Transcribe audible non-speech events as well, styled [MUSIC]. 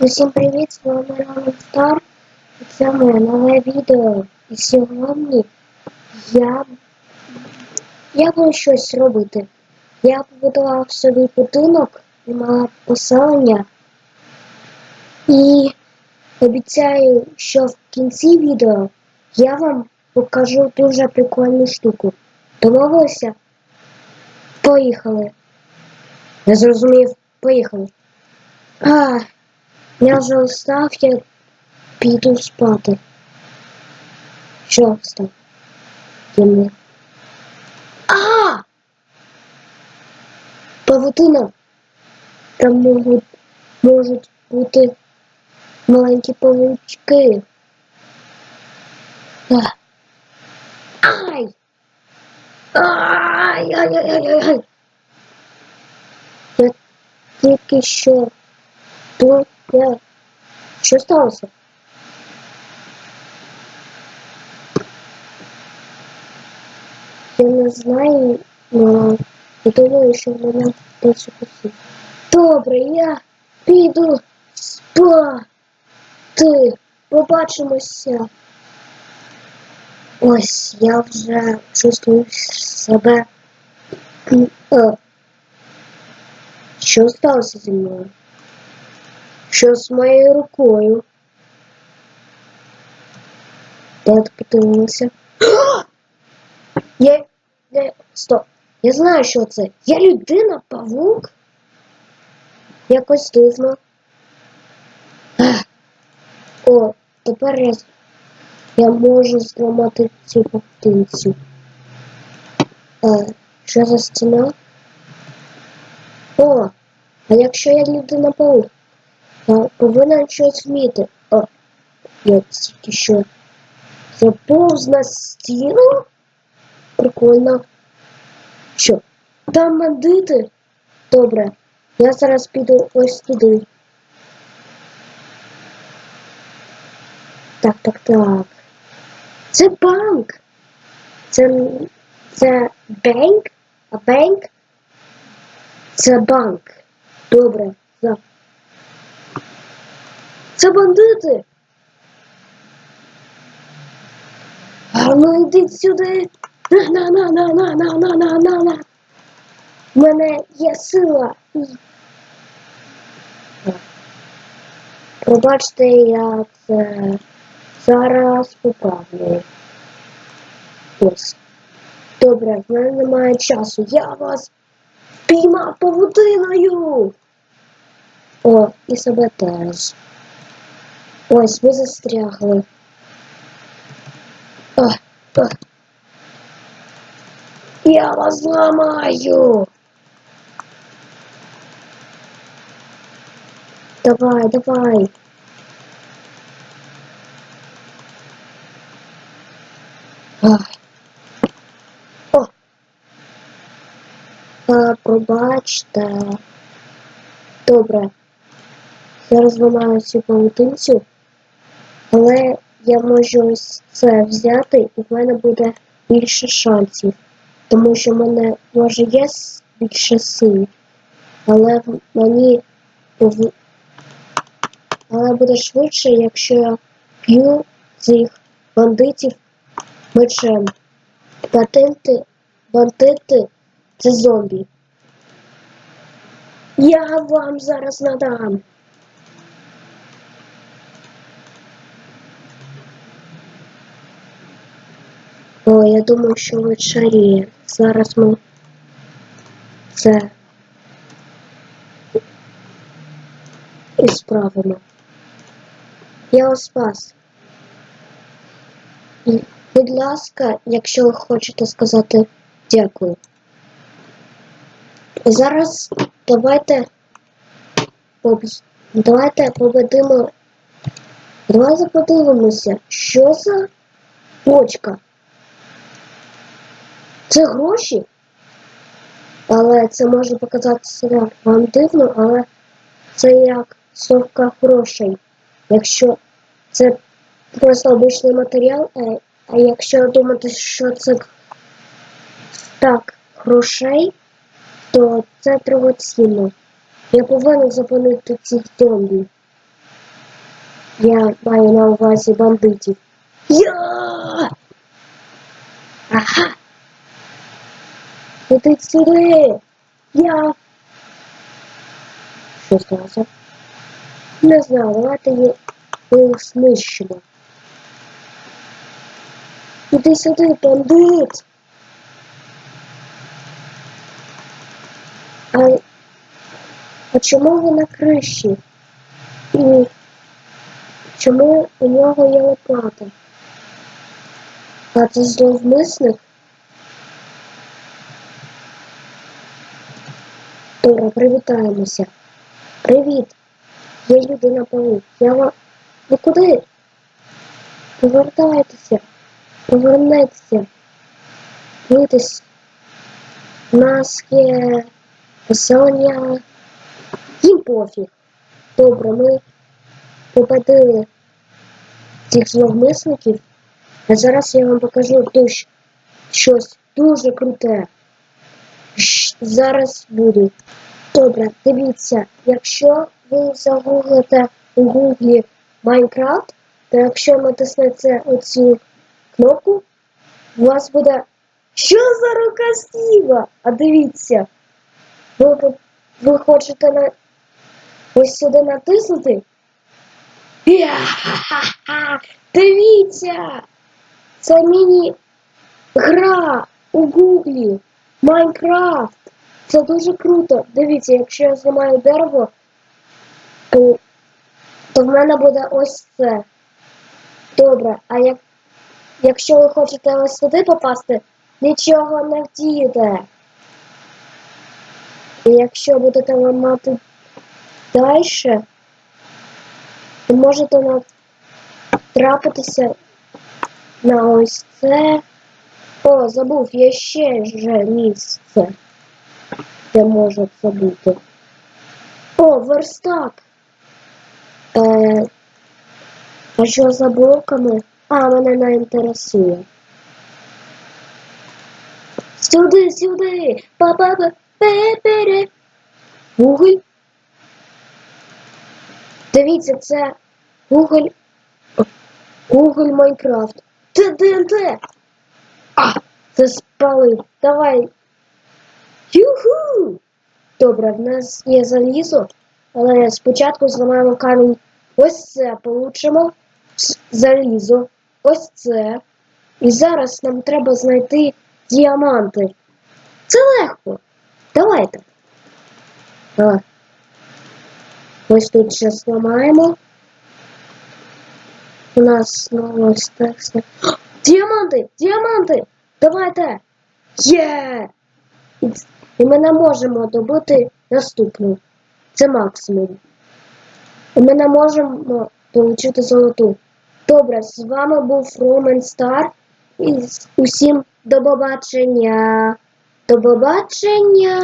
Усім привіт, з вами Роман Стар. Це моє нове відео. І сьогодні я, я буду щось робити. Я побудував собі будинок і мала поселення. І обіцяю, що в кінці відео я вам покажу дуже прикольну штуку. Домовилися? Поїхали. Я зрозумів, поїхали. А, я вже устав, я піду спати. Що встав? Темно. А! Павутина. Там можуть, можуть бути маленькі павучки. А. Ай! Ай-яй-яй-яй-яй! Я тільки що тут я. Що сталося? Я не знаю, але я думаю, що мене хтось укусив. Добре, я піду спати. Побачимося. Ось я вже чувствую себе. Е, Що сталося зі мною? Що з моєю рукою? Давайте подивимося. [GASPS] Я... я... Стоп. Я знаю, що це. Я людина, павук. Якось дивно. [GASPS] О, тепер я, я можу зламати цю павутинцю. Е, що за стіна? О, а якщо я людина паук? Я повинен щось вміти. О, я тільки що заповз на стіну. Прикольно. Що? Там бандити? Добре. Я зараз піду ось туди. Так, так, так. Це банк. Це. Це банк? А банк? Це банк. Добре. Так. Це бандити. А ну йдіть сюди. На на на на на на на на на. У мене є сила. Пробачте, я це зараз поправлю. Ось. Добре, в мене немає часу. Я вас піймав павутиною. О, і себе теж. Ось, ви застрягли. О, о. Я вас зламаю. Давай, давай. Ах. О. А, пробачте. Добре. Зараз зламаю цю паутинцю, але я можу ось це взяти і в мене буде більше шансів. Тому що в мене може є більше сил, але мені але буде швидше, якщо я п'ю цих бандитів мечем. Бандити, бандити це зомбі. Я вам зараз надам. Думав, що вечеріє. Зараз ми це і справимо. Я вас спас. Будь ласка, якщо ви хочете сказати дякую. Зараз давайте давайте поведемо. Давайте подивимося, що за бочка. Це гроші, але це може показатися вам дивно, але це як совка грошей. Якщо це просто обичний матеріал, а, а якщо думати, що це так грошей, то це дорогоцінно. Я повинен зупинити цих зомбі. Я маю на увазі бандитів. Я! Ага. Іди сюди. Я. Що сталося? Не знаю, давайте її знищимо. Іди сюди, бандит. А, а чому ви на криші? І чому у нього є лопата? А це зловмисник? Добре, привітаємося. Привіт! Я людина паук. Я вам. Ви куди? Повертайтеся. Повернетеся. Дивитесь. У нас є поселення. Їм пофіг. Добре, ми победили цих зловмисників. А зараз я вам покажу дуже щось дуже круте. Зараз буду. Добре, дивіться, якщо ви загуглите у гуглі Майнкрафт, то якщо натиснете оцю кнопку, у вас буде Що за рука Стіва? А дивіться, ви, ви- хочете на ось сюди натиснути? Дивіться! Це міні-гра у гуглі Майнкрафт. Це дуже круто. Дивіться, якщо я зламаю дерево, то, то в мене буде ось це. Добре, а як, якщо ви хочете ось сюди попасти, нічого не вдієте. І якщо будете ламати далі, то можете натрапитися на ось це. О, забув, є ще же місце, де може це бути. О, верстак. Е, а що за блоками? А, мене не інтересує. Сюди, сюди. Па-па-па, пе-пере. Дивіться, це Google. Google Майнкрафт. Це. А, це спалив. Давай. Юху! Добре, в нас є залізо, але спочатку зламаємо камінь. Ось це получимо. Залізо. Ось це. І зараз нам треба знайти діаманти. Це легко. Давайте. Давай. Ось тут ще зламаємо. У нас знову ось так. Діаманти! Діаманти! Давайте! Є! Ц- і ми не можемо добути наступну. Це максимум. І ми не можемо отримати золоту. Добре, з вами був Ромен Стар. І усім до побачення. До побачення!